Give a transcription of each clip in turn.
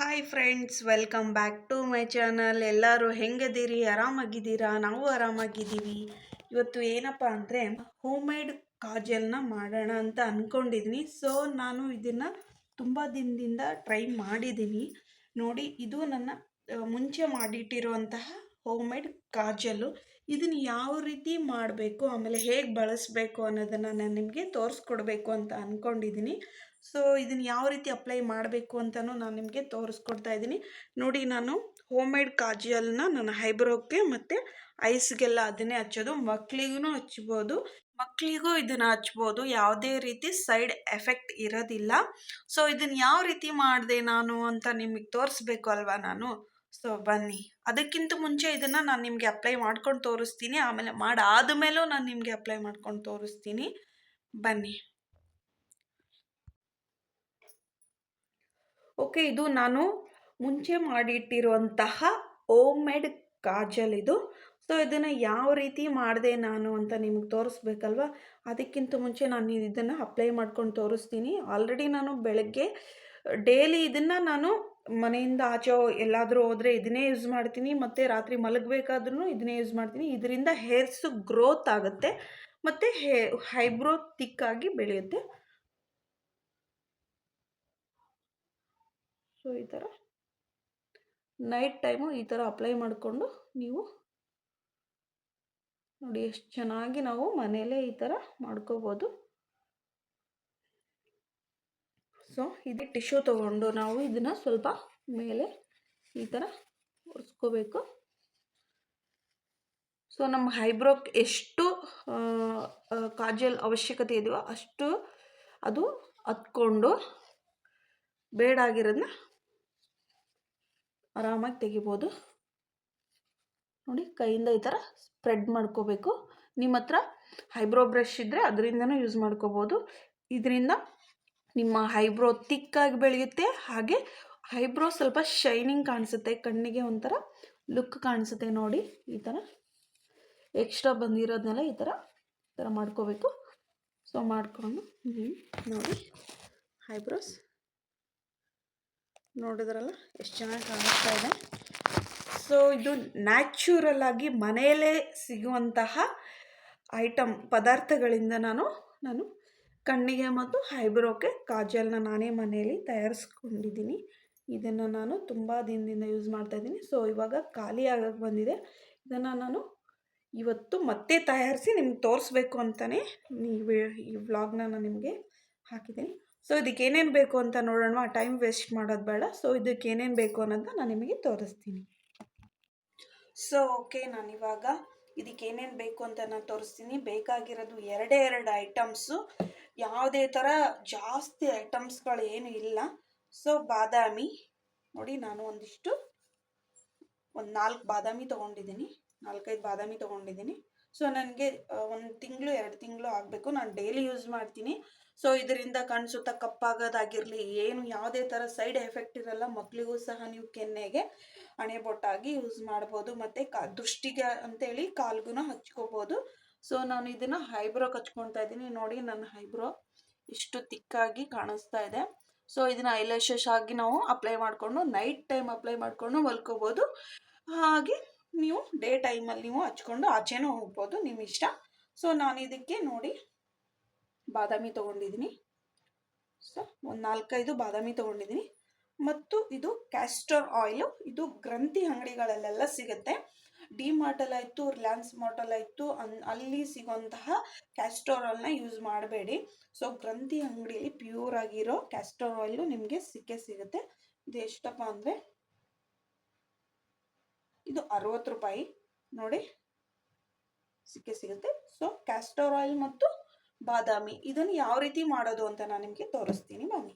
Hi friends welcome back to my channel ಎಲ್ಲರೂ ಹೆಂಗದಿರಿ? ಆರಾಮಾಗಿದ್ದೀರಾ? ನಾವು ಆರಾಮಾಗಿದ್ದೀವಿ. ಇವತ್ತು ಏನಪ್ಪ ಅಂದರೆ ಹೋಮ್ ಮೇಡ್ ಕಾಜಲ್ನ ಮಾಡೋಣ ಅಂತ ಅಂದ್ಕೊಂಡಿದ್ದೀನಿ ಸೊ ನಾನು ಇದನ್ನು ತುಂಬ ದಿನದಿಂದ ಟ್ರೈ ಮಾಡಿದ್ದೀನಿ ನೋಡಿ, ಇದು ನನ್ನ ಮುಂಚೆ ಮಾಡಿಟ್ಟಿರುವಂತಹ ಹೋಮ್ ಮೇಡ್ ಕಾಜಲ್ಲು. ಇದನ್ನು ಯಾವ ರೀತಿ ಮಾಡಬೇಕು, ಆಮೇಲೆ ಹೇಗೆ ಬಳಸಬೇಕು ಅನ್ನೋದನ್ನು ನಾನು ನಿಮಗೆ ತೋರಿಸ್ಕೊಡ್ಬೇಕು ಅಂತ ಅಂದ್ಕೊಂಡಿದ್ದೀನಿ ಸೊ, ಇದನ್ನು ಯಾವ ರೀತಿ ಅಪ್ಲೈ ಮಾಡಬೇಕು ಅಂತಲೂ ನಾನು ನಿಮಗೆ ತೋರಿಸ್ಕೊಡ್ತಾ ಇದ್ದೀನಿ ನೋಡಿ, ನಾನು ಹೋಮ್ ಮೇಡ್ ಕಾಜಿಯಲ್ನ ನನ್ನ ಹೈಬ್ರೋಕ್ಕೆ ಮತ್ತು ಐಸ್ಗೆಲ್ಲ ಅದನ್ನೇ ಹಚ್ಚೋದು. ಮಕ್ಕಳಿಗೂ ಹಚ್ಬೋದು. ಮಕ್ಕಳಿಗೂ ಇದನ್ನು ಹಚ್ಬೋದು. ಯಾವುದೇ ರೀತಿ ಸೈಡ್ ಎಫೆಕ್ಟ್ ಇರೋದಿಲ್ಲ. ಸೊ, ಇದನ್ನು ಯಾವ ರೀತಿ ಮಾಡಿದೆ ನಾನು ಅಂತ ನಿಮಗೆ ತೋರಿಸ್ಬೇಕು ಅಲ್ವಾ ನಾನು? ಸೊ, ಬನ್ನಿ. ಅದಕ್ಕಿಂತ ಮುಂಚೆ ಇದನ್ನು ನಾನು ನಿಮಗೆ ಅಪ್ಲೈ ಮಾಡ್ಕೊಂಡು ತೋರಿಸ್ತೀನಿ. ಆಮೇಲೆ ಮಾಡಾದ ಮೇಲೂ ನಾನು ನಿಮಗೆ ಅಪ್ಲೈ ಮಾಡ್ಕೊಂಡು ತೋರಿಸ್ತೀನಿ. ಬನ್ನಿ. ಓಕೆ, ಇದು ನಾನು ಮುಂಚೆ ಮಾಡಿಟ್ಟಿರುವಂತಹ ಓಮ್ ಮೇಡ್ ಕಾಜಲ್ ಇದು. ಸೊ, ಇದನ್ನು ಯಾವ ರೀತಿ ಮಾಡಿದೆ ನಾನು ಅಂತ ನಿಮಗೆ ತೋರಿಸ್ಬೇಕಲ್ವ? ಅದಕ್ಕಿಂತ ಮುಂಚೆ ನಾನು ಇದನ್ನು ಅಪ್ಲೈ ಮಾಡ್ಕೊಂಡು ತೋರಿಸ್ತೀನಿ. ಆಲ್ರೆಡಿ ನಾನು ಬೆಳಗ್ಗೆ ಡೈಲಿ ಇದನ್ನು ನಾನು ಮನೆಯಿಂದ ಆಚೆ ಎಲ್ಲಾದರೂ ಹೋದರೆ ಇದನ್ನೇ ಯೂಸ್ ಮಾಡ್ತೀನಿ. ಮತ್ತು ರಾತ್ರಿ ಮಲಗಬೇಕಾದ್ರೂ ಇದನ್ನೇ ಯೂಸ್ ಮಾಡ್ತೀನಿ. ಇದರಿಂದ ಹೇರ್ಸು ಗ್ರೋತ್ ಆಗುತ್ತೆ. ಮತ್ತು ಹೇ, ಹೈಬ್ರೋ ತಿಕ್ಕಾಗಿ ಬೆಳೆಯುತ್ತೆ. ಸೊ ಈ ಥರ ನೈಟ್ ಟೈಮು ಈ ಥರ ಅಪ್ಲೈ ಮಾಡಿಕೊಂಡು ನೀವು ನೋಡಿ ಎಷ್ಟು ಚೆನ್ನಾಗಿ ನಾವು ಮನೆಯಲ್ಲೇ ಈ ಥರ ಮಾಡ್ಕೋಬೋದು. ಸೊ ಇದು ಟಿಶ್ಯೂ ತೊಗೊಂಡು ನಾವು ಇದನ್ನು ಸ್ವಲ್ಪ ಮೇಲೆ ಈ ಥರ ಒರೆಸ್ಕೋಬೇಕು. ಸೊ ನಮ್ಮ ಹೈಬ್ರೋಕ್ ಎಷ್ಟು ಕಾಜಲ್ ಅವಶ್ಯಕತೆ ಇದೆಯೋ ಅಷ್ಟು ಅದು ಹತ್ಕೊಂಡು ಬೇಡಾಗಿರೋದನ್ನ ಆರಾಮಾಗಿ ತೆಗಿಬೋದು. ನೋಡಿ, ಕೈಯಿಂದ ಈ ಥರ ಸ್ಪ್ರೆಡ್ ಮಾಡ್ಕೋಬೇಕು. ನಿಮ್ಮ ಹತ್ರ ಹೈಬ್ರೋ ಬ್ರಷ್ ಇದ್ದರೆ ಅದರಿಂದನೂ ಯೂಸ್ ಮಾಡ್ಕೋಬೋದು. ಇದರಿಂದ ನಿಮ್ಮ ಹೈಬ್ರೋ ತಿಕ್ಕಾಗಿ ಬೆಳೆಯುತ್ತೆ. ಹಾಗೆ ಹೈಬ್ರೋ ಸ್ವಲ್ಪ ಶೈನಿಂಗ್ ಕಾಣಿಸುತ್ತೆ. ಕಣ್ಣಿಗೆ ಒಂಥರ ಲುಕ್ ಕಾಣಿಸುತ್ತೆ ನೋಡಿ. ಈ ಥರ ಎಕ್ಸ್ಟ್ರಾ ಬಂದಿರೋದನ್ನೆಲ್ಲ ಈ ಥರ ಈ ಥರ ಮಾಡ್ಕೋಬೇಕು. ಸೊ ಮಾಡ್ಕೊಂಡು ನೋಡಿ, ಹೈಬ್ರೋಸ್ ನೋಡಿದ್ರಲ್ಲ? ಎಷ್ಟು ಚೆನ್ನಾಗಿ ಕಾಣಿಸ್ತಾ ಇದೆ. ಸೊ ಇದು ನ್ಯಾಚುರಲ್ ಆಗಿ ಮನೆಯಲ್ಲೇ ಸಿಗುವಂತಹ ಐಟಮ್ ಪದಾರ್ಥಗಳಿಂದ ನಾನು ನಾನು ಕಣ್ಣಿಗೆ ಮತ್ತು ಹೈಬ್ರೋಕ್ಕೆ ಕಾಜಲ್ನ ನಾನೇ ಮನೆಯಲ್ಲಿ ತಯಾರಿಸ್ಕೊಂಡಿದ್ದೀನಿ. ಇದನ್ನು ನಾನು ತುಂಬ ದಿನದಿಂದ ಯೂಸ್ ಮಾಡ್ತಾಯಿದ್ದೀನಿ ಸೊ ಇವಾಗ ಖಾಲಿ ಆಗಕ್ಕೆ ಬಂದಿದೆ. ಇದನ್ನು ನಾನು ಇವತ್ತು ಮತ್ತೆ ತಯಾರಿಸಿ ನಿಮ್ಗೆ ತೋರಿಸ್ಬೇಕು ಅಂತಲೇ ಈ ವ್ಲಾಗ್ನ ನಾನು ನಿಮಗೆ ಹಾಕಿದ್ದೀನಿ. ಸೊ ಇದಕ್ಕೆ ಏನೇನು ಬೇಕು ಅಂತ ನೋಡೋಣ ಟೈಮ್ ವೇಸ್ಟ್ ಮಾಡೋದು ಬೇಡ. ಸೊ ಇದಕ್ಕೆ ಏನೇನು ಬೇಕು ಅನ್ನೋದನ್ನ ನಾನು ನಿಮಗೆ ತೋರಿಸ್ತೀನಿ. ಸೊ ಓಕೆ ನಾನು ಇವಾಗ ಇದಕ್ಕೆ ಏನೇನು ಬೇಕು ಅಂತ ನಾನು ತೋರಿಸ್ತೀನಿ. ಬೇಕಾಗಿರೋದು ಎರಡೇ ಎರಡು ಐಟಮ್ಸು ಯಾವುದೇ ಥರ ಜಾಸ್ತಿ ಐಟಮ್ಸ್ಗಳು ಏನು ಇಲ್ಲ. ಸೊ ಬಾದಾಮಿ. ನೋಡಿ, ನಾನು ಒಂದಿಷ್ಟು, ಒಂದು ನಾಲ್ಕು ಬಾದಾಮಿ ತೊಗೊಂಡಿದ್ದೀನಿ. ನಾಲ್ಕೈದು ಬಾದಾಮಿ ತೊಗೊಂಡಿದ್ದೀನಿ. ಸೊ ನನಗೆ ಒಂದು ತಿಂಗಳು, ಎರಡು ತಿಂಗಳು ಆಗಬೇಕು. ನಾನು ಡೈಲಿ ಯೂಸ್ ಮಾಡ್ತೀನಿ. ಸೊ ಇದರಿಂದ ಕಣ್ಣು ಸುತ್ತ ಕಪ್ಪಾಗೋದಾಗಿರಲಿ, ಏನು ಯಾವುದೇ ಥರ ಸೈಡ್ ಎಫೆಕ್ಟ್ ಇರಲ್ಲ ಮಕ್ಕಳಿಗೂ ಸಹ ನೀವು ಕೆನ್ನೆಗೆ ಹಣೆಬೊಟ್ಟಾಗಿ ಯೂಸ್ ಮಾಡ್ಬೋದು. ಮತ್ತು ಕಾ, ದೃಷ್ಟಿಗೆ ಅಂತೇಳಿ ಕಾಲ್ಗೂ ಹಚ್ಕೋಬೋದು. ಸೊ ನಾನು ಇದನ್ನು ಹೈಬ್ರೋ ಕಚ್ಕೊತಾ ಇದ್ದೀನಿ. ನೋಡಿ, ನನ್ನ ಹೈಬ್ರೋ ಇಷ್ಟು ತಿಕ್ಕಾಗಿ ಕಾಣಿಸ್ತಾ ಇದೆ. ಸೊ ಇದನ್ನು ಐಲ್ಯಾಶಸ್ ಆಗಿ ನಾವು ಅಪ್ಲೈ ಮಾಡಿಕೊಂಡು ನೈಟ್ ಟೈಮ್ ಅಪ್ಲೈ ಮಾಡಿಕೊಂಡು ಹೊಲ್ಕೋಬೋದು. ಹಾಗೆ ನೀವು ಡೇ ಟೈಮಲ್ಲಿ ನೀವು ಹಚ್ಕೊಂಡು, ಆಚೆನೂ ಹೋಗ್ಬೋದು ನಿಮ್ಮ ಇಷ್ಟ ಸೊ ನಾನು ಇದಕ್ಕೆ ನೋಡಿ ಬಾದಾಮಿ ತೊಗೊಂಡಿದ್ದೀನಿ ಸೊ ಒಂದು ನಾಲ್ಕೈದು ಬಾದಾಮಿ ತೊಗೊಂಡಿದ್ದೀನಿ ಮತ್ತು ಇದು ಕ್ಯಾಸ್ಟರ್ ಆಯಿಲು ಇದು ಗ್ರಂಥಿ ಅಂಗಡಿಗಳಲ್ಲೆಲ್ಲ ಸಿಗುತ್ತೆ. ಡಿ ಮಾರ್ಟಲ್ ಆಯಿತು ರಿಲಯನ್ಸ್ ಮಾರ್ಟಲ್ ಆಯಿತು, ಅನ್, ಅಲ್ಲಿ ಸಿಗೋಂತಹ ಕ್ಯಾಸ್ಟರ್ ಆಯಿಲ್ನ ಯೂಸ್ ಮಾಡಬೇಡಿ. ಸೊ ಗ್ರಂಥಿ ಅಂಗಡಿಯಲ್ಲಿ ಪ್ಯೂರ್ ಆಗಿರೋ ಕ್ಯಾಸ್ಟರ್ ಆಯಿಲು ನಿಮಗೆ ಸಿಕ್ಕೇ ಸಿಗುತ್ತೆ. ಇದು ಎಷ್ಟಪ್ಪ ಅಂದರೆ ಇದು ಅರವತ್ತು ರೂಪಾಯಿ. ನೋಡಿ, ಸಿಕ್ಕೇ ಸಿಗುತ್ತೆ. ಸೊ ಕ್ಯಾಸ್ಟರ್ ಆಯಿಲ್ ಮತ್ತು ಬಾದಾಮಿ. ಇದನ್ನು ಯಾವ ರೀತಿ ಮಾಡೋದು ಅಂತ ನಾನು ನಿಮಗೆ ತೋರಿಸ್ತೀನಿ. ಬನ್ನಿ.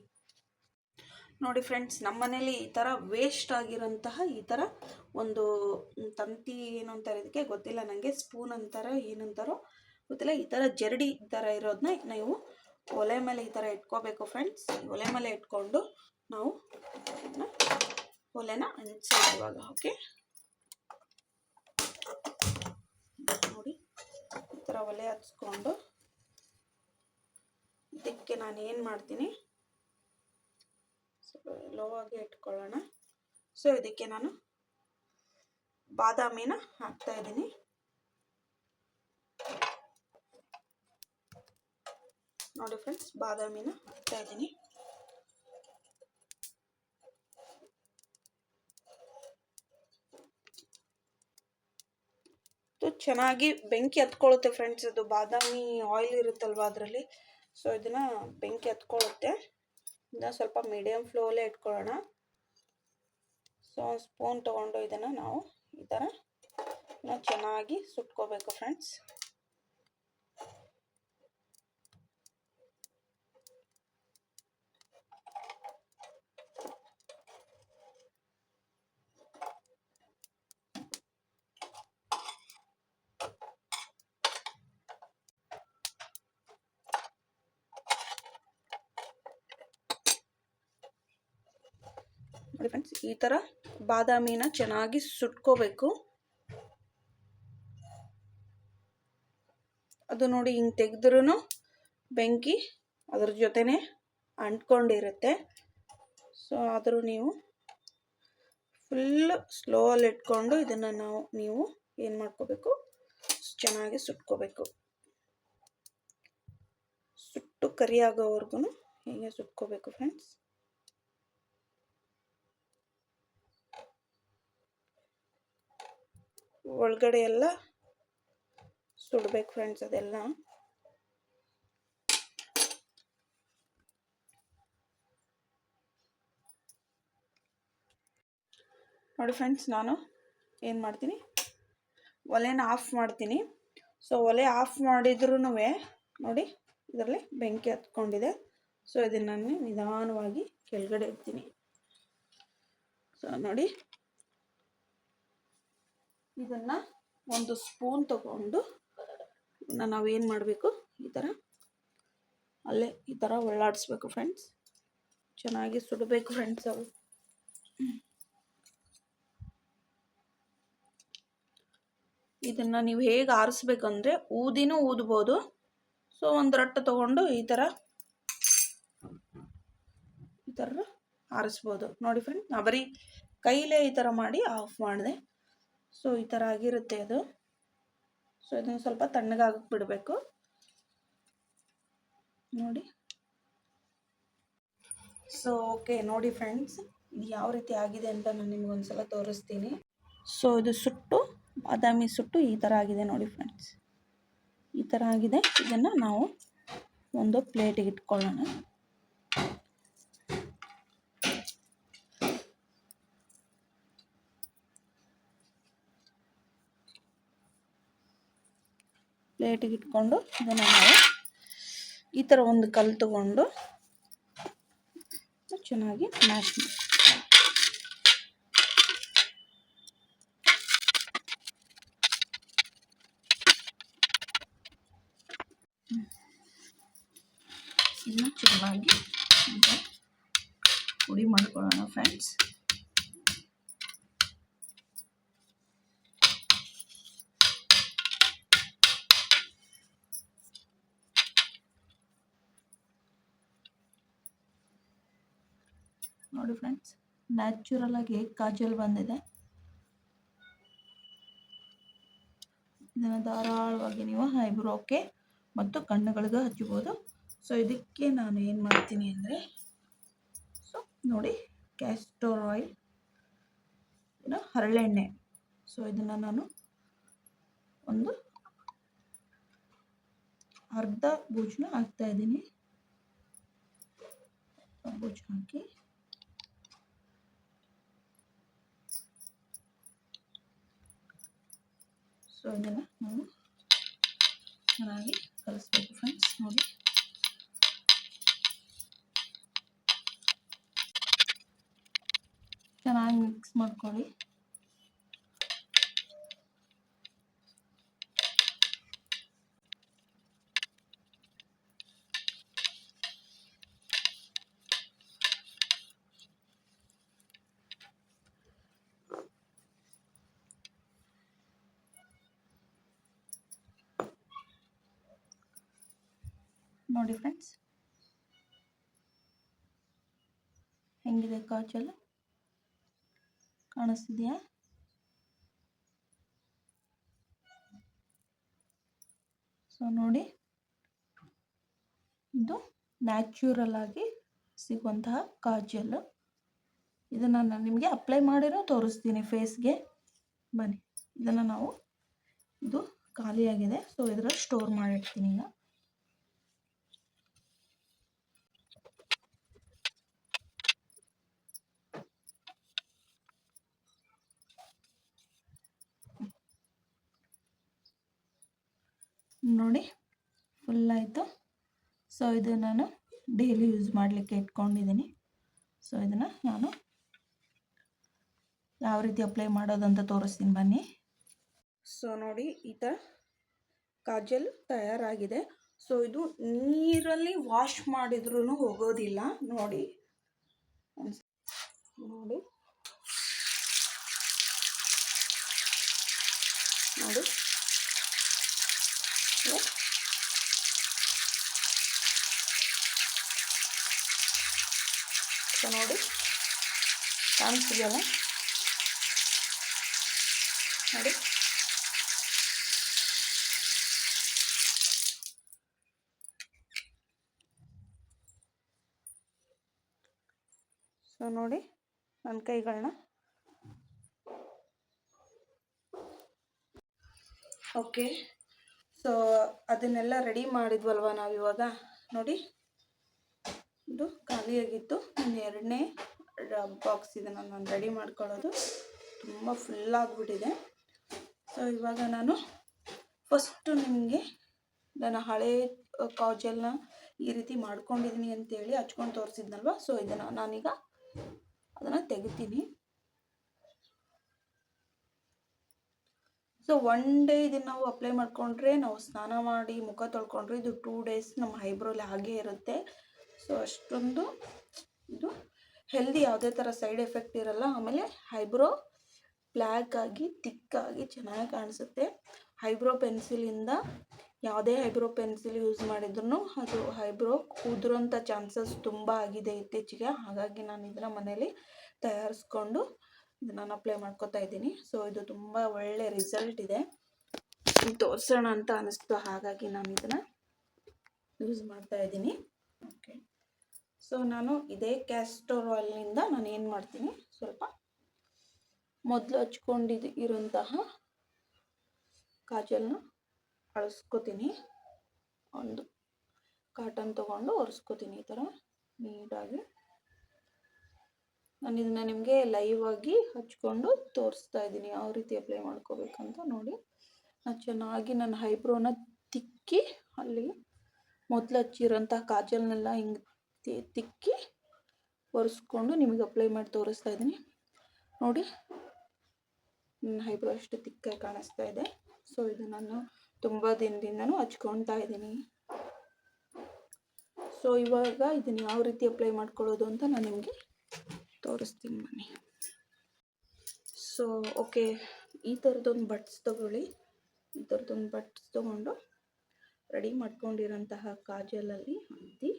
ನೋಡಿ ಫ್ರೆಂಡ್ಸ್ ನಮ್ಮ ಮನೇಲಿ ಈ ಥರ ವೇಸ್ಟ್ ಆಗಿರೋಂತಹ ಈ ಥರ ಒಂದು ತಂತಿ ಏನು ಅಂತಾರೆ ಇದಕ್ಕೆ ಗೊತ್ತಿಲ್ಲ. ನನಗೆ ಸ್ಪೂನ್ ಅಂತಾರೋ ಏನಂತಾರೋ ಗೊತ್ತಿಲ್ಲ. ಈ ಥರ ಜರಡಿ ಥರ ಇರೋದನ್ನ ನೀವು ಒಲೆ ಮೇಲೆ ಈ ಥರ ಇಟ್ಕೋಬೇಕು ಫ್ರೆಂಡ್ಸ್ ಒಲೆ ಮೇಲೆ ಇಟ್ಕೊಂಡು ನಾವು ಒಲೆನ ಅಂಟಿಸೋದು ಇವಾಗ ಓಕೆ ನೋಡಿ, ಈ ಥರ ಒಲೆ ಹಚ್ಕೊಂಡು ಇದಕ್ಕೆ ನಾನು ಏನು ಮಾಡ್ತೀನಿ? ಲೋ ಆಗಿ ಇಟ್ಕೊಳ್ಳೋಣ. ಸೊ ಇದಕ್ಕೆ ನಾನು ಬಾದಾಮಿನ ಹಾಕ್ತಾ ಇದ್ದೀನಿ. ನೋಡಿ ಫ್ರೆಂಡ್ಸ್ ಬಾದಾಮಿನ ಹಾಕ್ತಾ ಇದ್ದೀನಿ. ಇದು ಚೆನ್ನಾಗಿ ಬೆಂಕಿ ಹತ್ಕೊಳ್ಳುತ್ತೆ ಫ್ರೆಂಡ್ಸ್ ಅದು ಬಾದಾಮಿ ಆಯಿಲ್ ಇರುತ್ತಲ್ವ ಅದರಲ್ಲಿ? ಸೊ ಇದನ್ನ ಬೆಂಕಿ ಹತ್ಕೊಳ್ಳುತ್ತೆ. ಇದನ್ನ ಸ್ವಲ್ಪ ಮೀಡಿಯಮ್ ಫ್ಲೋಲೇ ಇಟ್ಕೊಳ್ಳೋಣ. ಸೊ ಒಂದು ಸ್ಪೂನ್ ತೊಗೊಂಡು ಇದನ್ನು ನಾವು ಈ ಥರ ಚೆನ್ನಾಗಿ ಸುಟ್ಕೋಬೇಕು ಫ್ರೆಂಡ್ಸ್ ನೋಡಿ ಫ್ರೆಂಡ್ಸ್, ಈ ಥರ ಬಾದಾಮಿನ ಚೆನ್ನಾಗಿ ಸುಟ್ಕೋಬೇಕು. ಅದು ನೋಡಿ ಹಿಂಗೆ ತೆಗೆದ್ರೂ ಬೆಂಕಿ ಅದ್ರ ಜೊತೆನೇ ಅಂಟ್ಕೊಂಡಿರುತ್ತೆ. ಸೊ ಆದರೂ ನೀವು ಫುಲ್ ಸ್ಲೋಲ್ಲಿ ಇಟ್ಕೊಂಡು ಇದನ್ನು ನಾವು, ನೀವು ಏನು ಮಾಡ್ಕೋಬೇಕು? ಚೆನ್ನಾಗಿ ಸುಟ್ಕೋಬೇಕು. ಸುಟ್ಟು ಕರಿಯಾಗೋವರೆಗೂ ಹೀಗೆ ಸುಟ್ಕೋಬೇಕು ಫ್ರೆಂಡ್ಸ್. ಒಳಗಡೆ ಎಲ್ಲ ಸುಡಬೇಕು ಫ್ರೆಂಡ್ಸ್ ಅದೆಲ್ಲ. ನೋಡಿ ಫ್ರೆಂಡ್ಸ್ ನಾನು ಏನು ಮಾಡ್ತೀನಿ? ಒಲೆನ ಆಫ್ ಮಾಡ್ತೀನಿ. ಸೊ ಒಲೆ ಆಫ್ ಮಾಡಿದ್ರೂ ನೋಡಿ ಇದರಲ್ಲಿ ಬೆಂಕಿ ಹತ್ಕೊಂಡಿದೆ. ಸೊ ಇದನ್ನು ನಾನು ನಿಧಾನವಾಗಿ ಕೆಳಗಡೆ ಇಡ್ತೀನಿ. ಸೊ ನೋಡಿ ಇದನ್ನು ಒಂದು ಸ್ಪೂನ್ ತಗೊಂಡು ನಾವು ನಾವೇನು ಮಾಡಬೇಕು? ಈ ಥರ ಅಲ್ಲೇ ಈ ಥರ ಒಳ್ಳಾಡಿಸ್ಬೇಕು ಫ್ರೆಂಡ್ಸ್ ಚೆನ್ನಾಗಿ ಸುಡಬೇಕು ಫ್ರೆಂಡ್ಸ್ ಅವು. ಇದನ್ನು ನೀವು ಹೇಗೆ ಆರಿಸ್ಬೇಕಂದ್ರೆ ಊದಿನೂ ಊದ್ಬೋದು. ಸೊ ಒಂದು ರಟ್ಟು ತೊಗೊಂಡು ಈ ಥರ ಈ ಥರ ಆರಿಸ್ಬೋದು. ನೋಡಿ ಫ್ರೆಂಡ್ ನಾ ಬರೀ ಕೈಲೇ ಈ ಥರ ಮಾಡಿ ಆಫ್ ಮಾಡಿದೆ. ಸೊ, ಈ ಥರ ಆಗಿರುತ್ತೆ ಅದು ಸೊ, ಇದನ್ನು ಸ್ವಲ್ಪ ತಣ್ಣಗಾಗಕ್ಕೆ ಬಿಡಬೇಕು. ನೋಡಿ. ಸೊ, ಓಕೆ, ನೋಡಿ ಫ್ರೆಂಡ್ಸ್, ಇದು ಯಾವ ರೀತಿ ಆಗಿದೆ ಅಂತ ನಾನು ನಿಮ್ಗೆ ಸಲ ತೋರಿಸ್ತೀನಿ. ಸೊ, ಇದು ಸುಟ್ಟು, ಬಾದಾಮಿ ಸುಟ್ಟು ಈ ಥರ ಆಗಿದೆ ನೋಡಿ ಫ್ರೆಂಡ್ಸ್. ಈ ಥರ ಆಗಿದೆ. ಇದನ್ನು ನಾವು ಒಂದು ಪ್ಲೇಟಿಗೆ ಇಟ್ಕೊಳ್ಳೋಣ. ಪ್ಲೇಟಿಗೆ ಇಟ್ಕೊಂಡು ಇದನ್ನು ನಾವು ಈ ಥರ ಒಂದು ಕಲ್ಲು ತಗೊಂಡು ಚೆನ್ನಾಗಿ ಮ್ಯಾಶ್ ಮಾಡಿ ಇನ್ನು ಚೆನ್ನಾಗಿ ಪುಡಿ ಮಾಡ್ಕೊಳ್ಳೋಣ ಫ್ರೆಂಡ್ಸ್ ನೋಡಿ ಫ್ರೆಂಡ್ಸ್ ನ್ಯಾಚುರಲ್ ಆಗಿ ಕಾಜಲ್ ಬಂದಿದೆ. ಇದನ್ನು ಧಾರಾಳವಾಗಿ ನೀವು ಐಬ್ರೋಕ್ಕೆ ಮತ್ತು ಕಣ್ಣುಗಳಿಗೂ ಹಚ್ಚಬಹುದು ಸೊ ಇದಕ್ಕೆ ನಾನು ಏನು ಮಾಡ್ತೀನಿ ಅಂದರೆ ಸೊ ನೋಡಿ ಕ್ಯಾಸ್ಟೋರ್ ಆಯಿಲ್ ಇನ್ನು ಹರಳೆಣ್ಣೆ. ಸೊ ಇದನ್ನು ನಾನು ಒಂದು ಅರ್ಧ ಬೂಜನ ಹಾಕ್ತಾ ಇದ್ದೀನಿ. ಬೂಜ್ ಹಾಕಿ ಸೊ ಇದನ್ನು ನಾವು ಚೆನ್ನಾಗಿ ಕಲಿಸ್ಬೇಕು ಫ್ರೆಂಡ್ಸ್ ನೋಡಿ. ಚೆನ್ನಾಗಿ ಮಿಕ್ಸ್ ಮಾಡ್ಕೊಳ್ಳಿ. ನೋಡಿ ಫ್ರೆಂಡ್ಸ್. ಹೆಂಗಿದೆ ಕಾಜಲ್? ಕಾಣಿಸ್ತಿದೆಯಾ? ಸೊ ನೋಡಿ. ಇದು ನ್ಯಾಚುರಲ್ ಆಗಿ ಸಿಗುವಂತಹ ಕಾಜಲ್. ಇದನ್ನು ನಾನು ನಿಮಗೆ ಅಪ್ಲೈ ಮಾಡಿರೋ ತೋರಿಸ್ತೀನಿ ಫೇಸ್ಗೆ ಬನ್ನಿ. ಇದನ್ನು ನಾವು, ಇದು ಖಾಲಿಯಾಗಿದೆ. ಸೊ ಇದರಲ್ಲಿ ಸ್ಟೋರ್ ಮಾಡಿರ್ತೀನಿ ಈಗ. ನೋಡಿ ಫುಲ್ ಆಯಿತು. ಸೊ ಇದು ನಾನು ಡೈಲಿ ಯೂಸ್ ಮಾಡಲಿಕ್ಕೆ ಇಟ್ಕೊಂಡಿದ್ದೀನಿ. ಸೊ ಇದನ್ನು ನಾನು ಯಾವ ರೀತಿ ಅಪ್ಲೈ ಮಾಡೋದಂತ ತೋರಿಸ್ತೀನಿ ಬನ್ನಿ. ಸೊ ನೋಡಿ, ಈ ಥರ ಕಾಜಲ್ ತಯಾರಾಗಿದೆ. ಸೊ ಇದು ನೀರಲ್ಲಿ ವಾಶ್ ಮಾಡಿದ್ರೂ ಹೋಗೋದಿಲ್ಲ. ನೋಡಿ ನೋಡಿ. ನೋಡಿ ಇದು ಸೊ ನೋಡಿ ಕಾಣಿಸ್ತಿದೆಯಲ್ಲ ನೋಡಿ. ಸೊ ನೋಡಿ ನನ್ನ ಕೈಗಳನ್ನ. ಓಕೆ ಸೊ ಅದನ್ನೆಲ್ಲ ರೆಡಿ ಮಾಡಿದ್ವಲ್ವ ನಾವು ಇವಾಗ ನೋಡಿ. ಇದು ಖಾಲಿಯಾಗಿತ್ತು. ಇನ್ನು ಎರಡನೇ ಬಾಕ್ಸ್ ಇದನ್ನು ನಾನು ರೆಡಿ ಮಾಡ್ಕೊಳ್ಳೋದು. ತುಂಬ ಫುಲ್ ಆಗಿಬಿಟ್ಟಿದೆ. ಸೊ ಇವಾಗ ನಾನು ಫಸ್ಟು ನಿಮಗೆ ನನ್ನ ಹಳೆ ಕಾಜಲ್ನ ಈ ರೀತಿ ಮಾಡ್ಕೊಂಡಿದ್ದೀನಿ ಅಂತೇಳಿ ಹಚ್ಕೊಂಡು ತೋರಿಸಿದ್ನಲ್ವ? ಸೊ ಇದನ್ನು ನಾನೀಗ ಅದನ್ನು ತೆಗಿತೀನಿ. ಸೊ ಒನ್ ಡೇ ಇದನ್ನು ನಾವು ಅಪ್ಲೈ ಮಾಡಿಕೊಂಡ್ರೆ ನಾವು ಸ್ನಾನ ಮಾಡಿ ಮುಖ ತೊಳ್ಕೊಂಡ್ರೆ ಇದು ಟೂ ಡೇಸ್ ನಮ್ಮ ಐಬ್ರೋಲಿ ಹಾಗೇ ಇರುತ್ತೆ. ಸೊ ಅಷ್ಟೊಂದು ಇದು ಹೆಲ್ದಿ ಯಾವುದೇ ಥರ ಸೈಡ್ ಎಫೆಕ್ಟ್ ಇರಲ್ಲ, ಆಮೇಲೆ ಹೈಬ್ರೋ ಬ್ಲ್ಯಾಕ್ ಆಗಿ ತಿಕ್ಕಾಗಿ ಚೆನ್ನಾಗಿ ಕಾಣಿಸುತ್ತೆ. ಹೈಬ್ರೋ ಪೆನ್ಸಿಲಿಂದ ಯಾವುದೇ ಐಬ್ರೋ ಪೆನ್ಸಿಲ್ ಯೂಸ್ ಮಾಡಿದ್ರು ಅದು ಹೈಬ್ರೋ ಉದುರೋಂಥ ಚಾನ್ಸಸ್ ತುಂಬ ಆಗಿದೆ ಇತ್ತೀಚೆಗೆ. ಹಾಗಾಗಿ ನಾನು ಇದನ್ನು ಮನೇಲಿ ತಯಾರಿಸ್ಕೊಂಡು ಇದನ್ನು ಅಪ್ಲೈ ಮಾಡ್ಕೋತಾ ಇದ್ದೀನಿ. ಸೊ ಇದು ತುಂಬ ಒಳ್ಳೆ ರಿಸಲ್ಟ್ ಇದೆ. ತೋರಿಸೋಣ ಅಂತ ಅನ್ನಿಸ್ತು ಹಾಗಾಗಿ ನಾನು ಇದನ್ನು ಯೂಸ್ ಮಾಡ್ತಾ ಇದ್ದೀನಿ. ಸೊ ನಾನು ಇದೇ ಕ್ಯಾಸ್ಟರ್ ಆಯಿಲ್ನಿಂದ ನಾನು ಏನು ಮಾಡ್ತೀನಿ? ಸ್ವಲ್ಪ ಮೊದಲು ಹಚ್ಕೊಂಡಿದ್ದು ಇರೋಂತಹ ಕಾಜಲ್ನ ಅಳಿಸ್ಕೋತೀನಿ. ಒಂದು ಕಾಟನ್ ತೊಗೊಂಡು ಒರೆಸ್ಕೋತೀನಿ ಈ ಥರ ನೀಟಾಗಿ. ನಾನು ಇದನ್ನು ನಿಮಗೆ ಲೈವ್ ಆಗಿ ಹಚ್ಕೊಂಡು ತೋರಿಸ್ತಾ ಇದ್ದೀನಿ. ಯಾವ ರೀತಿ ಅಪ್ಲೈ ಮಾಡ್ಕೋಬೇಕಂತ ನೋಡಿ. ನಾನು ಚೆನ್ನಾಗಿ ನನ್ನ ಹೈಬ್ರೋನ ತಿಕ್ಕಿ ಅಲ್ಲಿ ಮೊದಲು ಹಚ್ಚಿರೋಂಥ ಕಾಜಲ್ನೆಲ್ಲ ಹಿಂಗೆ ತಿಕ್ಕಿ ಒರೆಸ್ಕೊಂಡು ನಿಮಗೆ ಅಪ್ಲೈ ಮಾಡಿ ತೋರಿಸ್ತಾ ಇದ್ದೀನಿ. ನೋಡಿ, ನನ್ನ ಹೈಬ್ರೋ ಅಷ್ಟು ತಿಕ್ಕಾಗಿ ಕಾಣಿಸ್ತಾ ಇದೆ. ಸೊ ಇದು ನಾನು ತುಂಬ ದಿನದಿಂದನೂ ಹಚ್ಕೊಳ್ತಾ ಇದ್ದೀನಿ. ಸೊ ಇವಾಗ ಇದನ್ನು ಯಾವ ರೀತಿ ಅಪ್ಲೈ ಮಾಡ್ಕೊಳ್ಳೋದು ಅಂತ ನಾನು ನಿಮಗೆ ತೋರಿಸ್ತೀನಿ ಬನ್ನಿ. ಸೊ ಓಕೆ ಈ ಥರದೊಂದು ಬಟ್ಸ್ ತೊಗೊಳ್ಳಿ. ಈ ಥರದೊಂದು ಬಟ್ಸ್ ತೊಗೊಂಡು ರೆಡಿ ಮಾಡ್ಕೊಂಡಿರೋಂತಹ ಕಾಜಲಲ್ಲಿ ಹತ್ತಿ.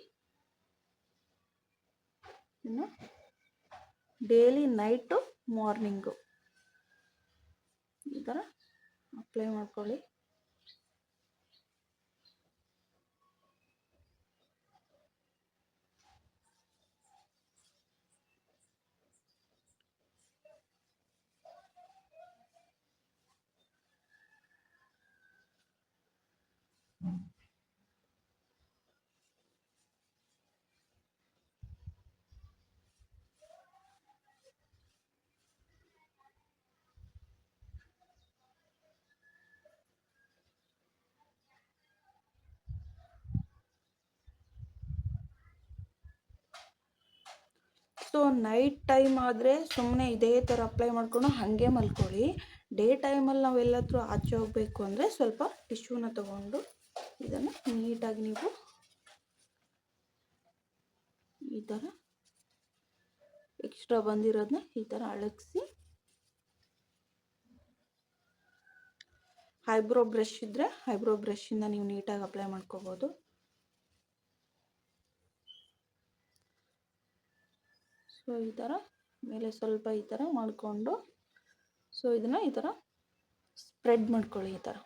ಇನ್ನು ಡೈಲಿ ನೈಟು ಮಾರ್ನಿಂಗು ಈ ಥರ ಅಪ್ಲೈ ಮಾಡ್ಕೊಳ್ಳಿ. ಸೊ ನೈಟ್ ಟೈಮ್ ಆದರೆ ಸುಮ್ಮನೆ ಇದೇ ಥರ ಅಪ್ಲೈ ಮಾಡಿಕೊಂಡು ಹಾಗೆ ಮಲ್ಕೊಳ್ಳಿ. ಡೇ ಟೈಮಲ್ಲಿ ನಾವು ಎಲ್ಲಾದರೂ ಆಚೆ ಹೋಗಬೇಕು ಅಂದರೆ ಸ್ವಲ್ಪ ಟಿಶ್ಯೂನ ತಗೊಂಡು ಇದನ್ನು ನೀಟಾಗಿ ನೀವು ಈ ಥರ ಎಕ್ಸ್ಟ್ರಾ ಬಂದಿರೋದನ್ನ ಈ ಥರ ಅಳಗಿಸಿ. ಹೈಬ್ರೋ ಬ್ರಷ್ ಇದ್ದರೆ ಐಬ್ರೋ ಬ್ರಷಿಂದ ನೀವು ನೀಟಾಗಿ ಅಪ್ಲೈ ಮಾಡ್ಕೋಬೋದು. ಸೊ ಈ ಥರ ಮೇಲೆ ಸ್ವಲ್ಪ ಈ ಥರ ಮಾಡಿಕೊಂಡು ಸೊ ಇದನ್ನು ಈ ಥರ ಸ್ಪ್ರೆಡ್ ಮಾಡ್ಕೊಳ್ಳಿ ಈ ಥರ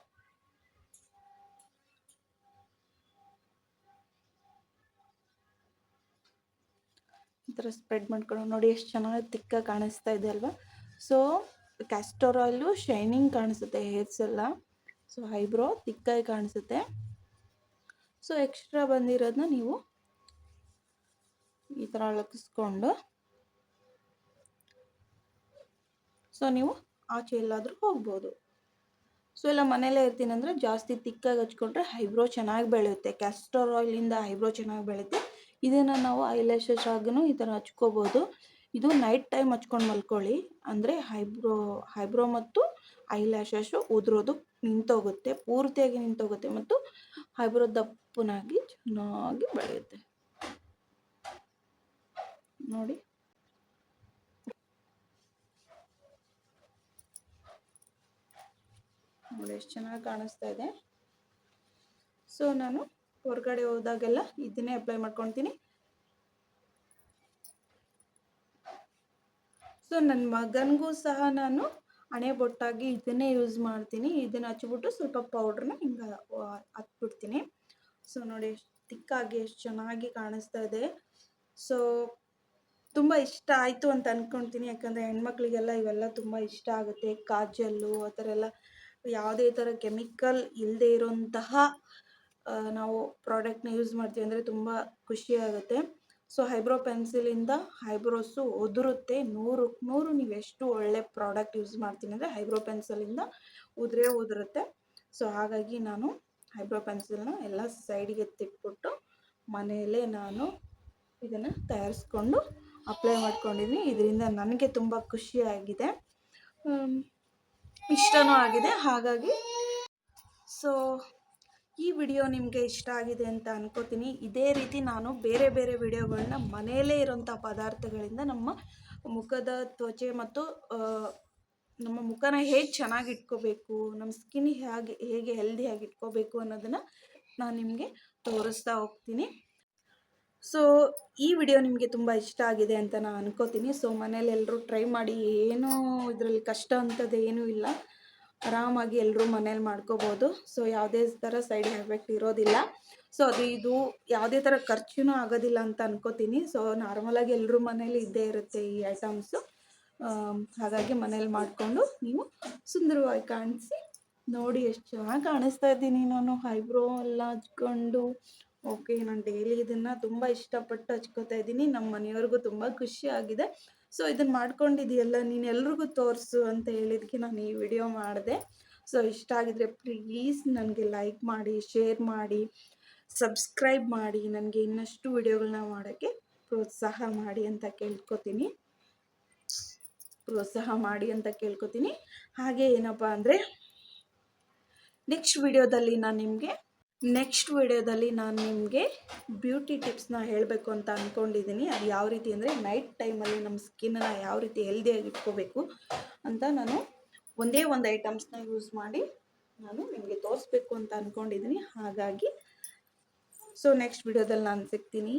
ಈ ಥರ ಸ್ಪ್ರೆಡ್ ಮಾಡ್ಕೊಳ್ಳೋ. ನೋಡಿ ಎಷ್ಟು ಚೆನ್ನಾಗಿ ತಿಕ್ಕ ಕಾಣಿಸ್ತಾ ಇದೆ ಅಲ್ವಾ? ಸೊ ಕ್ಯಾಸ್ಟರ್ ಆಯಿಲು ಶೈನಿಂಗ್ ಕಾಣಿಸುತ್ತೆ ಹೇರ್ಸ್ ಎಲ್ಲ ಸೊ ಐಬ್ರೋ ತಿಕ್ಕಾಗಿ ಕಾಣಿಸುತ್ತೆ. ಸೊ ಎಕ್ಸ್ಟ್ರಾ ಬಂದಿರೋದನ್ನ ನೀವು ಈ ಥರ ಅಳಕಿಸ್ಕೊಂಡು ಸೊ ನೀವು ಆಚೆ ಎಲ್ಲಾದರೂ ಹೋಗ್ಬೋದು. ಸೊ ಎಲ್ಲ ಮನೇಲೇ ಇರ್ತೀನಿ ಅಂದರೆ ಜಾಸ್ತಿ ತಿಕ್ಕಾಗಿ ಹಚ್ಕೊಂಡ್ರೆ ಐಬ್ರೋ ಚೆನ್ನಾಗಿ ಬೆಳೆಯುತ್ತೆ. ಕ್ಯಾಸ್ಟರ್ ಆಯಿಲಿಂದ ಐಬ್ರೋ ಚೆನ್ನಾಗಿ ಬೆಳೆಯುತ್ತೆ. ಇದನ್ನು ನಾವು ಐಲ್ಯಾಶಸ್ ಆಗೂ ಈ ಥರ ಹಚ್ಕೋಬೋದು. ಇದು ನೈಟ್ ಟೈಮ್ ಹಚ್ಕೊಂಡು ಮಲ್ಕೊಳ್ಳಿ. ಅಂದರೆ ಐಬ್ರೋ ಐಬ್ರೋ ಮತ್ತು ಐಲ್ಯಾಶಸ್ಸು ಉದುರೋದು ನಿಂತೋಗುತ್ತೆ. ಪೂರ್ತಿಯಾಗಿ ನಿಂತೋಗುತ್ತೆ ಮತ್ತು ಐಬ್ರೋ ದಪ್ಪನಾಗಿ ಚೆನ್ನಾಗಿ ಬೆಳೆಯುತ್ತೆ. ನೋಡಿ. ನೋಡಿ, ಎಷ್ಟು ಚೆನ್ನಾಗಿ ಕಾಣಿಸ್ತಾ ಇದೆ. ಸೊ ನಾನು ಹೊರಗಡೆ ಹೋದಾಗೆಲ್ಲ ಇದನ್ನೇ ಅಪ್ಲೈ ಮಾಡ್ಕೊತೀನಿ. ಸೊ ನನ್ನ ಮಗನಿಗೂ ಸಹ ನಾನು ಹಣೆ ಬೊಟ್ಟಾಗಿ ಇದನ್ನೇ ಯೂಸ್ ಮಾಡ್ತೀನಿ. ಇದನ್ನು ಹಚ್ಬಿಟ್ಟು ಸ್ವಲ್ಪ ಪೌಡ್ರನ್ನ ಹಿಂಗೆ ಹತ್ಬಿಡ್ತೀನಿ. ಸೊ ನೋಡಿ, ಎಷ್ಟು ತಿಕ್ಕಾಗಿ, ಎಷ್ಟು ಚೆನ್ನಾಗಿ ಕಾಣಿಸ್ತಾ ಇದೆ. ಸೊ ತುಂಬ ಇಷ್ಟ ಆಯಿತು ಅಂತ ಅಂದ್ಕೊಳ್ತೀನಿ ಯಾಕಂದರೆ ಹೆಣ್ಮಕ್ಳಿಗೆಲ್ಲ ಇವೆಲ್ಲ ತುಂಬ ಇಷ್ಟ ಆಗುತ್ತೆ. ಕಾಜಲ್ಲು, ಆ ಥರ ಎಲ್ಲ ಯಾವುದೇ ಥರ ಕೆಮಿಕಲ್ ಇಲ್ಲದೆ ಇರೋಂತಹ ನಾವು ಪ್ರಾಡಕ್ಟ್ನ ಯೂಸ್ ಮಾಡ್ತೀವಿ ಅಂದರೆ ತುಂಬ ಖುಷಿ ಆಗುತ್ತೆ. ಸೊ ಹೈಬ್ರೋ ಪೆನ್ಸಿಲಿಂದ ಹೈಬ್ರೋಸು ಉದುರುತ್ತೆ. ನೂರು ನೂರು ನೀವು ಎಷ್ಟು ಒಳ್ಳೆ ಪ್ರಾಡಕ್ಟ್ ಯೂಸ್ ಮಾಡ್ತೀನಿ ಅಂದರೆ ಹೈಬ್ರೋ ಪೆನ್ಸಿಲಿಂದ ಉದುರೇ ಉದುರುತ್ತೆ. ಸೊ ಹಾಗಾಗಿ ನಾನು ಹೈಬ್ರೋ ಪೆನ್ಸಿಲ್ನ ಎಲ್ಲ ಸೈಡಿಗೆ ತಿಟ್ಬಿಟ್ಟು ಮನೆಯಲ್ಲೇ ನಾನು ಇದನ್ನು ತಯಾರಿಸ್ಕೊಂಡು ಅಪ್ಲೈ ಮಾಡ್ಕೊಂಡಿದ್ದೀನಿ ಇದರಿಂದ ನನಗೆ ತುಂಬ ಖುಷಿಯಾಗಿದೆ ಇಷ್ಟನೂ ಆಗಿದೆ. ಹಾಗಾಗಿ ಸೊ, ಈ ವಿಡಿಯೋ ನಿಮಗೆ ಇಷ್ಟ ಆಗಿದೆ ಅಂತ ಅನ್ಕೋತೀನಿ. ಇದೇ ರೀತಿ ನಾನು ಬೇರೆ ಬೇರೆ ವಿಡಿಯೋಗಳನ್ನ ಮನೆಯಲ್ಲೇ ಇರೋಂಥ ಪದಾರ್ಥಗಳಿಂದ ನಮ್ಮ ಮುಖದ ತ್ವಚೆ ಮತ್ತು ನಮ್ಮ ಮುಖನ ಹೇಗೆ ಚೆನ್ನಾಗಿ ಇಟ್ಕೋಬೇಕು, ನಮ್ಮ ಸ್ಕಿನ್ ಹೇಗೆ ಹೇಗೆ ಹೆಲ್ದಿಯಾಗಿ ಇಟ್ಕೋಬೇಕು ಅನ್ನೋದನ್ನು ನಾನು ನಿಮಗೆ ತೋರಿಸ್ತಾ ಹೋಗ್ತೀನಿ. ಸೊ ಈ ವಿಡಿಯೋ ನಿಮಗೆ ತುಂಬ ಇಷ್ಟ ಆಗಿದೆ ಅಂತ ನಾನು ಅನ್ಕೋತೀನಿ. ಸೊ ಮನೇಲಿ ಎಲ್ಲರೂ ಟ್ರೈ ಮಾಡಿ ಏನೂ ಇದರಲ್ಲಿ ಕಷ್ಟ ಅಂಥದ್ದು ಏನೂ ಇಲ್ಲ. ಆರಾಮಾಗಿ ಎಲ್ಲರೂ ಮನೇಲಿ ಮಾಡ್ಕೋಬೋದು. ಸೊ ಯಾವುದೇ ಥರ ಸೈಡ್ ಎಫೆಕ್ಟ್ ಇರೋದಿಲ್ಲ. ಸೊ ಅದು ಇದು ಯಾವುದೇ ಥರ ಖರ್ಚುನೂ ಆಗೋದಿಲ್ಲ ಅಂತ ಅನ್ಕೋತೀನಿ. ಸೊ ನಾರ್ಮಲಾಗಿ ಎಲ್ಲರೂ ಮನೇಲಿ ಇದ್ದೇ ಇರುತ್ತೆ ಈ ಐಟಮ್ಸು ಹಾಗಾಗಿ ಮನೇಲಿ ಮಾಡಿಕೊಂಡು ನೀವು ಸುಂದರವಾಗಿ ಕಾಣಿಸಿ ನೋಡಿ ಎಷ್ಟು ಚೆನ್ನಾಗಿ ಕಾಣಿಸ್ತಾ ಇದ್ದೀನಿ. ನಾನು ಐಬ್ರೋ ಎಲ್ಲ ಹಚ್ಕೊಂಡು ಓಕೆ, ನಾನು ಡೈಲಿ ಇದನ್ನು ತುಂಬ ಇಷ್ಟಪಟ್ಟು ಹಚ್ಕೋತಾ ಇದ್ದೀನಿ. ನಮ್ಮ ಮನೆಯವ್ರಿಗೂ ತುಂಬ ಖುಷಿ ಆಗಿದೆ. ಸೊ ಇದನ್ನು ಮಾಡ್ಕೊಂಡಿದೆಯಲ್ಲ ನೀನು ಎಲ್ರಿಗೂ ತೋರಿಸು ಅಂತ ಹೇಳಿದ್ಕೆ ನಾನು ಈ ವಿಡಿಯೋ ಮಾಡಿದೆ. ಸೊ ಇಷ್ಟ ಆಗಿದ್ರೆ ಪ್ಲೀಸ್ ನನಗೆ ಲೈಕ್ ಮಾಡಿ ಶೇರ್ ಮಾಡಿ ಸಬ್ಸ್ಕ್ರೈಬ್ ಮಾಡಿ, ನನಗೆ ಇನ್ನಷ್ಟು ವಿಡಿಯೋಗಳನ್ನ ಮಾಡೋಕ್ಕೆ ಪ್ರೋತ್ಸಾಹ ಮಾಡಿ ಅಂತ ಕೇಳ್ಕೊತೀನಿ. ಪ್ರೋತ್ಸಾಹ ಮಾಡಿ ಅಂತ ಕೇಳ್ಕೊತೀನಿ. ಹಾಗೆ ಏನಪ್ಪ ಅಂದರೆ ನೆಕ್ಸ್ಟ್ ವಿಡಿಯೋದಲ್ಲಿ ನಾನು ನಿಮಗೆ ನೆಕ್ಸ್ಟ್ ವಿಡಿಯೋದಲ್ಲಿ ನಾನು ನಿಮಗೆ ಬ್ಯೂಟಿ ಟಿಪ್ಸ್ನ ಹೇಳಬೇಕು ಅಂತ ಅಂದ್ಕೊಂಡಿದ್ದೀನಿ ಅದು ಯಾವ ರೀತಿ ಅಂದರೆ ನೈಟ್ ಟೈಮಲ್ಲಿ ನಮ್ಮ ಸ್ಕಿನ್ನನ್ನು ಯಾವ ರೀತಿ ಹೆಲ್ದಿಯಾಗಿ ಇಟ್ಕೋಬೇಕು ಅಂತ ನಾನು ಒಂದೇ ಒಂದು ಐಟಮ್ಸ್ನ ಯೂಸ್ ಮಾಡಿ ನಾನು ನಿಮಗೆ ತೋರಿಸ್ಬೇಕು ಅಂತ ಅಂದ್ಕೊಂಡಿದ್ದೀನಿ ಹಾಗಾಗಿ ಸೊ ನೆಕ್ಸ್ಟ್ ವಿಡಿಯೋದಲ್ಲಿ ನಾನು ಸಿಗ್ತೀನಿ.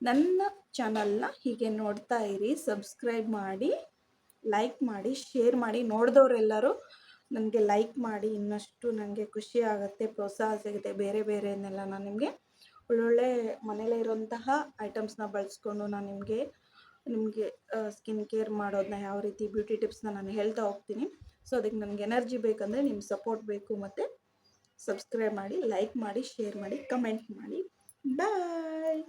ನನ್ನ ಚಾನಲ್ನ ಹೀಗೆ ನೋಡ್ತಾ ಇರಿ ಸಬ್ಸ್ಕ್ರೈಬ್ ಮಾಡಿ ಲೈಕ್ ಮಾಡಿ ಶೇರ್ ಮಾಡಿ ನೋಡಿದವರೆಲ್ಲರೂ ನನಗೆ ಲೈಕ್ ಮಾಡಿ, ಇನ್ನಷ್ಟು ನನಗೆ ಖುಷಿ ಆಗುತ್ತೆ, ಪ್ರೋತ್ಸಾಹ ಸಿಗುತ್ತೆ, ಬೇರೆ ಬೇರೆನೆಲ್ಲ ನಾನು ನಿಮಗೆ ಒಳ್ಳೊಳ್ಳೆ ಮನೇಲೇ ಇರೋಂತಹ ಐಟಮ್ಸ್ನ ಬಳಸ್ಕೊಂಡು ನಾನು ನಿಮಗೆ ನಿಮಗೆ ಸ್ಕಿನ್ ಕೇರ್ ಮಾಡೋದನ್ನ ಯಾವ ರೀತಿ ಬ್ಯೂಟಿ ಟಿಪ್ಸ್ನ ನಾನು ಹೇಳ್ತಾ ಹೋಗ್ತೀನಿ. ಸೊ ಅದಕ್ಕೆ ನನಗೆ ಎನರ್ಜಿ ಬೇಕಂದರೆ ನಿಮ್ಮ ಸಪೋರ್ಟ್ ಬೇಕು ಮತ್ತು ಸಬ್ಸ್ಕ್ರೈಬ್ ಮಾಡಿ ಲೈಕ್ ಮಾಡಿ ಶೇರ್ ಮಾಡಿ ಕಮೆಂಟ್ ಮಾಡಿ. ಬಾಯ್